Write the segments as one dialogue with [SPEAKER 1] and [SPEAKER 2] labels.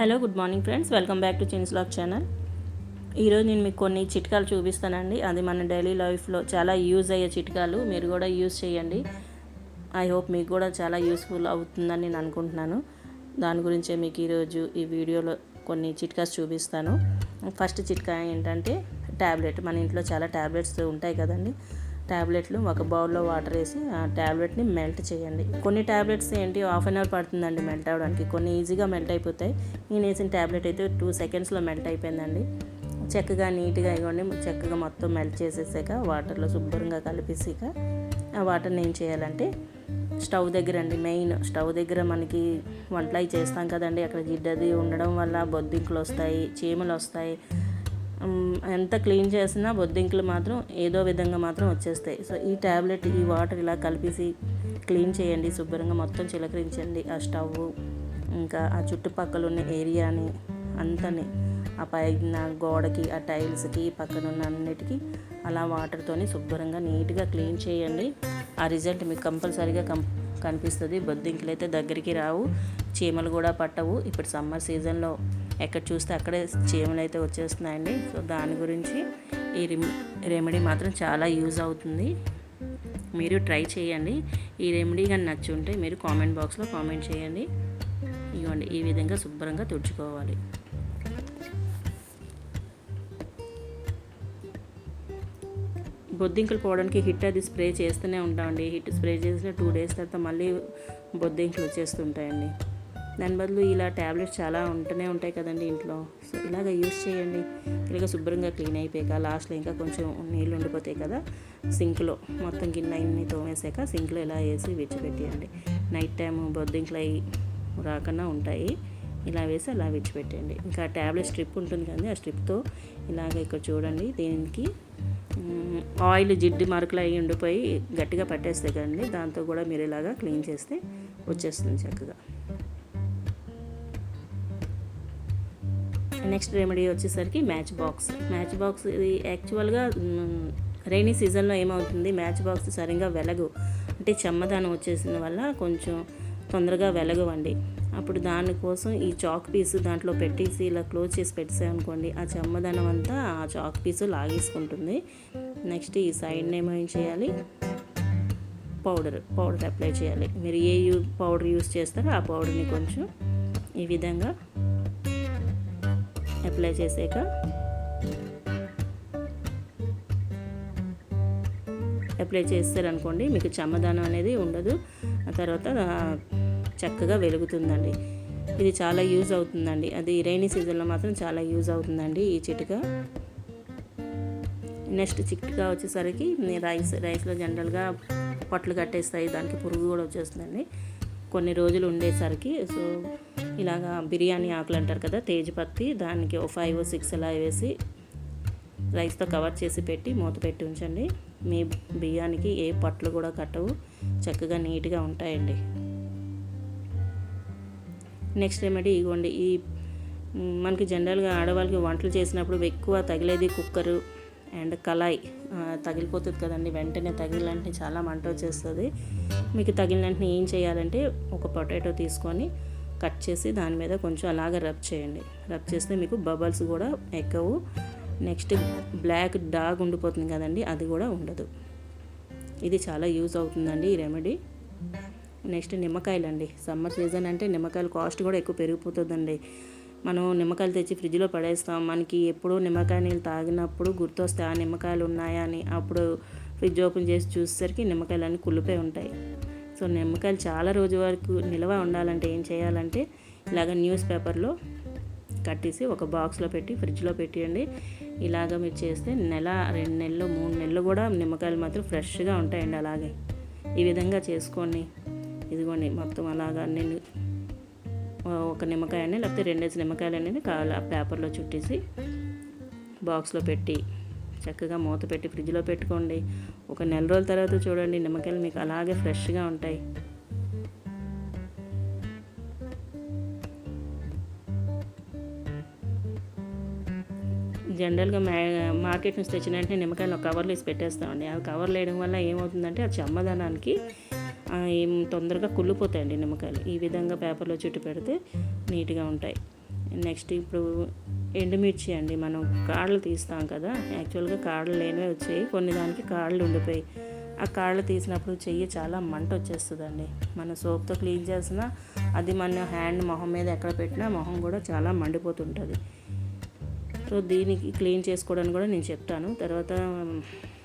[SPEAKER 1] Hello good morning friends. Welcome back to chins లాక్ channel. ఈరోజు నేను మీకు కొన్ని చిట్కాలు చూపిస్తానండి. అది మన డైలీ లైఫ్లో చాలా యూజ్ అయ్యే చిట్కాలు. మీరు కూడా యూజ్ చేయండి. ఐ హోప్ మీకు కూడా చాలా యూస్ఫుల్ అవుతుందని నేను అనుకుంటున్నాను. దాని గురించే మీకు ఈరోజు ఈ వీడియోలో కొన్ని చిట్కాస్ చూపిస్తాను. ఫస్ట్ చిట్కా ఏంటంటే ట్యాబ్లెట్ మన ఇంట్లో చాలా ట్యాబ్లెట్స్ ఉంటాయి కదండి. ట్యాబ్లెట్లు ఒక బౌల్లో వాటర్ వేసి ఆ ట్యాబ్లెట్ని మెల్ట్ చేయండి. కొన్ని ట్యాబ్లెట్స్ ఏంటి? హాఫ్ అన్ అవర్ పడుతుందండి మెల్ట్ అవ్వడానికి కొన్ని ఈజీగా మెల్ట్ అయిపోతాయి. నేను వేసిన ట్యాబ్లెట్ అయితే టూ సెకండ్స్లో మెల్ట్ అయిపోయిందండి. చక్కగా నీట్గా ఇవ్వండి. చక్కగా మొత్తం మెల్ట్ చేసేసాక వాటర్లో శుభ్రంగా కలిపేసాక ఆ వాటర్ని ఏం చేయాలంటే స్టవ్ దగ్గర అండి మెయిన్ స్టవ్ దగ్గర మనకి వంటలు అవి చేస్తాం కదండి. అక్కడ జిడ్డది ఉండడం వల్ల బొద్దింకులు వస్తాయి చీమలు వస్తాయి. ఎంత క్లీన్ చేసినా బొద్దింకులు మాత్రం ఏదో విధంగా మాత్రం వచ్చేస్తాయి. సో ఈ ట్యాబ్లెట్ ఈ వాటర్ ఇలా కలిపేసి క్లీన్ చేయండి శుభ్రంగా మొత్తం చిలకరించండి. ఆ స్టవ్ ఇంకా ఆ చుట్టుపక్కల ఉన్న ఏరియాని అంతని ఆ పైన గోడకి ఆ టైల్స్కి పక్కన ఉన్న అన్నిటికీ అలా వాటర్తోని శుభ్రంగా నీట్గా క్లీన్ చేయండి. ఆ రిజల్ట్ మీకు కంపల్సరీగా కం కనిపిస్తుంది. బొద్దింకులు అయితే దగ్గరికి రావు చీమలు కూడా పట్టవు. ఇప్పుడు సమ్మర్ సీజన్లో ఎక్కడ చూస్తే అక్కడే చీమలు అయితే వచ్చేస్తున్నాయండి. సో దాని గురించి ఈ రెమ్ రెమెడీ మాత్రం చాలా యూజ్ అవుతుంది. మీరు ట్రై చేయండి. ఈ రెమెడీ కానీ నచ్చి ఉంటే మీరు కామెంట్ బాక్స్లో కామెంట్ చేయండి. ఇవ్వండి ఈ విధంగా శుభ్రంగా తుడుచుకోవాలి. బొద్దింకలు పోవడానికి హిట్ అది స్ప్రే చేస్తూనే ఉంటామండి. హిట్ స్ప్రే చేసిన టూ డేస్ తర్వాత మళ్ళీ బొద్దింకలు వచ్చేస్తుంటాయండి. దాని బదులు ఇలా ట్యాబ్లెట్స్ చాలా ఉంటూనే ఉంటాయి కదండి ఇంట్లో. సో ఇలాగ యూస్ చేయండి. ఇలాగ శుభ్రంగా క్లీన్ అయిపోయాక లాస్ట్లో ఇంకా కొంచెం నీళ్ళు ఉండిపోతాయి కదా సింక్లో మొత్తం గిన్నె అన్ని తోమేసాక సింక్లో ఇలా వేసి విడిచిపెట్టేయండి. నైట్ టైం బొద్దింకలు రాకుండా ఉంటాయి. ఇలా వేసి అలా విచ్చిపెట్టండి ఇంకా ట్యాబ్లెట్ స్ట్రిప్ ఉంటుంది కదండి ఆ స్ట్రిప్తో ఇలాగ ఇక్కడ చూడండి. దీనికి ఆయిల్ జిడ్డు మరకలు అవి ఉండిపోయి గట్టిగా పట్టేస్తాయి కదండి. దాంతో కూడా మీరు ఇలాగా క్లీన్ చేస్తే వచ్చేస్తుంది చక్కగా. నెక్స్ట్ రెమెడీ వచ్చేసరికి మ్యాచ్ బాక్స్. మ్యాచ్ బాక్స్ ఇది యాక్చువల్గా రైనీ సీజన్లో ఏమవుతుంది? మ్యాచ్ బాక్స్ సరిగ్గా వెలగు. అంటే చెమ్మదానం వచ్చేసిన వల్ల కొంచెం తొందరగా వెలగవండి. అప్పుడు దానికోసం ఈ చాక్ పీస్ దాంట్లో పెట్టేసి ఇలా క్లోజ్ చేసి పెట్టేసామనుకోండి ఆ చెమ్మదనం అంతా ఆ చాక్ పీసు లాగేసుకుంటుంది. నెక్స్ట్ ఈ సైడ్ ఏమో ఏం చేయాలి? పౌడర్ పౌడర్ అప్లై చేయాలి. మీరు ఏ యూ పౌడర్ యూస్ చేస్తారో ఆ పౌడర్ని కొంచెం ఈ విధంగా అప్లై చేసాక. అప్లై చేస్తారనుకోండి మీకు చమ్మదానం అనేది ఉండదు. ఆ తర్వాత చక్కగా వెలుగుతుందండి. ఇది చాలా యూజ్ అవుతుందండి. అది రైనీ సీజన్లో మాత్రం చాలా యూజ్ అవుతుందండి ఈ చిటిక. నెక్స్ట్ చిట్కా వచ్చేసరికి రైస్ రైస్లో జనరల్గా పొట్లు కట్టేస్తాయి దానికి పురుగు కూడా వచ్చేస్తుందండి. కొన్ని రోజులు ఉండేసరికి సో ఇలాగా బిర్యానీ ఆకులు అంటారు కదా తేజ్పత్తి దానికి ఓ ఫైవ్ సిక్స్ అలా వేసి రైస్తో కవర్ చేసి పెట్టి మూత పెట్టి ఉంచండి. మీ బియ్యానికి ఏ పట్లు కూడా కట్టవు చక్కగా నీట్గా ఉంటాయండి. నెక్స్ట్ రెమెడీ ఇగోండి ఈ మనకి జనరల్గా ఆడవాళ్ళకి వంటలు చేసినప్పుడు ఎక్కువ తగిలేది కుక్కరు అండ్ కళాయి తగిలిపోతుంది కదండి. వెంటనే తగిలినంటే చాలా మంట వచ్చేస్తుంది. మీకు తగిలిన వెంటనే ఏం చేయాలంటే ఒక పొటాటో తీసుకొని కట్ చేసి దాని మీద కొంచెం అలాగ రబ్ చేయండి. రబ్ చేస్తే మీకు బబల్స్ కూడా ఎక్కవు. నెక్స్ట్ బ్లాక్ డాగ్ ఉండిపోతుంది కదండి అది కూడా ఉండదు. ఇది చాలా యూజ్ అవుతుందండి ఈ రెమెడీ. నెక్స్ట్ నిమ్మకాయలు అండి సమ్మర్ సీజన్ అంటే నిమ్మకాయల కాస్ట్ కూడా ఎక్కువ పెరిగిపోతుందండి. మనం నిమ్మకాయలు తెచ్చి ఫ్రిడ్జ్లో పడేస్తాం. మనకి ఎప్పుడూ నిమ్మకాయ నీళ్ళు తాగినప్పుడు గుర్తొస్తే ఆ నిమ్మకాయలు ఉన్నాయా అని అప్పుడు ఫ్రిడ్జ్ ఓపెన్ చేసి చూసేసరికి నిమ్మకాయలు అన్నీ కుళ్ళిపోయి ఉంటాయి. సో నిమ్మకాయలు చాలా రోజు వరకు నిల్వ ఉండాలంటే ఏం చేయాలంటే ఇలాగ న్యూస్ పేపర్లో కట్టేసి ఒక బాక్స్లో పెట్టి ఫ్రిడ్జ్లో పెట్టేయండి. ఇలాగ మీరు చేస్తే నెల రెండు నెలలు మూడు నెలలు కూడా నిమ్మకాయలు మాత్రం ఫ్రెష్గా ఉంటాయండి అలాగే. ఈ విధంగా చేసుకోండి. ఇదిగోండి మొత్తం అలాగా నేను ఒక నిమ్మకాయని లేకపోతే రెండేసి నిమ్మకాయలు అనేది కావాలి ఆ పేపర్లో చుట్టేసి బాక్స్లో పెట్టి చక్కగా మూత పెట్టి ఫ్రిడ్జ్లో పెట్టుకోండి. ఒక నెల రోజుల తర్వాత చూడండి నిమ్మకాయలు మీకు అలాగే ఫ్రెష్గా ఉంటాయి. జనరల్గా మ్యా మార్కెట్ నుంచి తెచ్చిన వెంటనే నిమ్మకాయలు ఒక కవర్లో వేసి పెట్టేస్తామండి. ఆ కవర్లు వేయడం వల్ల ఏమవుతుందంటే ఆ చమ్మదనానికి ఏం తొందరగా కుళ్ళిపోతాయండి నిమ్మకాయలు. ఈ విధంగా పేపర్లో చుట్టు పెడితే నీట్గా ఉంటాయి. నెక్స్ట్ ఇప్పుడు ఎండుమిర్చి అండి మనం కాళ్ళు తీస్తాం కదా యాక్చువల్గా కాళ్ళు లేనివే వచ్చాయి. కొన్ని దానికి కాళ్ళు ఉండిపోయి. ఆ కాళ్ళు తీసినప్పుడు చెయ్యి చాలా మంట వచ్చేస్తుందండి. మన సోప్తో క్లీన్ చేసినా అది మన హ్యాండ్ మొహం మీద ఎక్కడ పెట్టినా మొహం కూడా చాలా మండిపోతుంటుంది. సో దీనికి క్లీన్ చేసుకోవడానికి కూడా నేను చెప్తాను. తర్వాత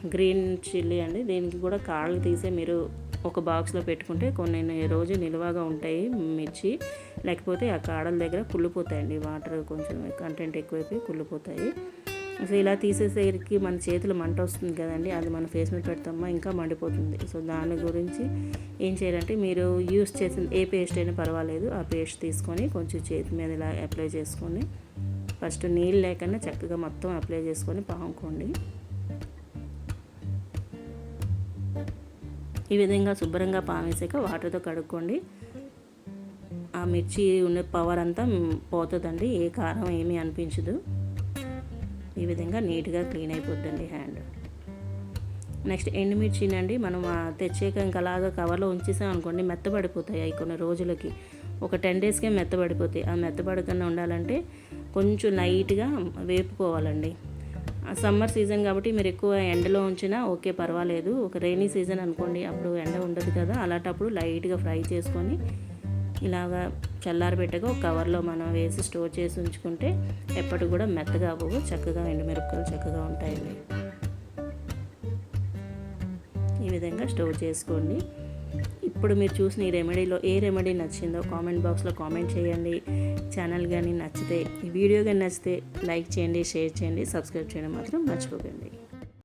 [SPEAKER 1] గ్రీన్ చిల్లీ అండి దీనికి కూడా కాళ్ళు తీసే మీరు ఒక బాక్స్లో పెట్టుకుంటే కొన్ని రోజు నిల్వగా ఉంటాయి మిర్చి. లేకపోతే ఆ కాడల దగ్గర కుళ్ళిపోతాయండి. వాటర్ కొంచెం కంటెంట్ ఎక్కువైపోయి కుళ్ళిపోతాయి. సో ఇలా తీసేసరికి మన చేతులు మంట వస్తుంది కదండి. అది మన ఫేస్ మీద పెడతామా? ఇంకా మండిపోతుంది. సో దాని గురించి ఏం చేయాలంటే మీరు యూస్ చేసిన ఏ పేస్ట్ అయినా పర్వాలేదు. ఆ పేస్ట్ తీసుకొని కొంచెం చేతి మీద ఇలా అప్లై చేసుకొని ఫస్ట్ నీళ్ళు లేకుండా చక్కగా మొత్తం అప్లై చేసుకొని పాముకోండి. ఈ విధంగా శుభ్రంగా పామేసాక వాటర్తో కడుక్కోండి. ఆ మిర్చి ఉన్న పవర్ అంతా పోతుందండి ఏ కారం ఏమీ అనిపించదు. ఈ విధంగా నీట్గా క్లీన్ అయిపోద్దండి హ్యాండ్. నెక్స్ట్ ఎండుమిర్చినండి మనం తెచ్చాక ఇంకా అలాగా కవర్లో ఉంచేసాం అనుకోండి మెత్తబడిపోతాయి అవి కొన్ని రోజులకి. ఒక టెన్ డేస్కే మెత్తబడిపోతాయి. ఆ మెత్తబడకుండా ఉండాలంటే కొంచెం లైట్గా వేపుకోవాలండి. సమ్మర్ సీజన్ కాబట్టి మీరు ఎక్కువ ఎండలో ఉంచినా ఓకే పర్వాలేదు. ఒక రైనీ సీజన్ అనుకోండి అప్పుడు ఎండ ఉండదు కదా. అలాంటప్పుడు లైట్గా ఫ్రై చేసుకొని ఇలాగా చల్లారబెట్టగా ఒక కవర్లో మనం వేసి స్టోర్ చేసి ఉంచుకుంటే ఎప్పటికి కూడా మెత్తగా అవ్వవు చక్కగా ఎండుమిరపకాయలు చక్కగా ఉంటాయండి. ఈ విధంగా స్టోర్ చేసుకోండి. ఇప్పుడు మీరు చూసిన ఈ రెమెడీలో ఏ రెమెడీ నచ్చిందో కామెంట్ బాక్స్లో కామెంట్ చేయండి. ఛానల్ కానీ నచ్చితే ఈ వీడియో కానీ నచ్చితే లైక్ చేయండి షేర్ చేయండి సబ్స్క్రైబ్ చేయడం మాత్రం మర్చిపోకండి.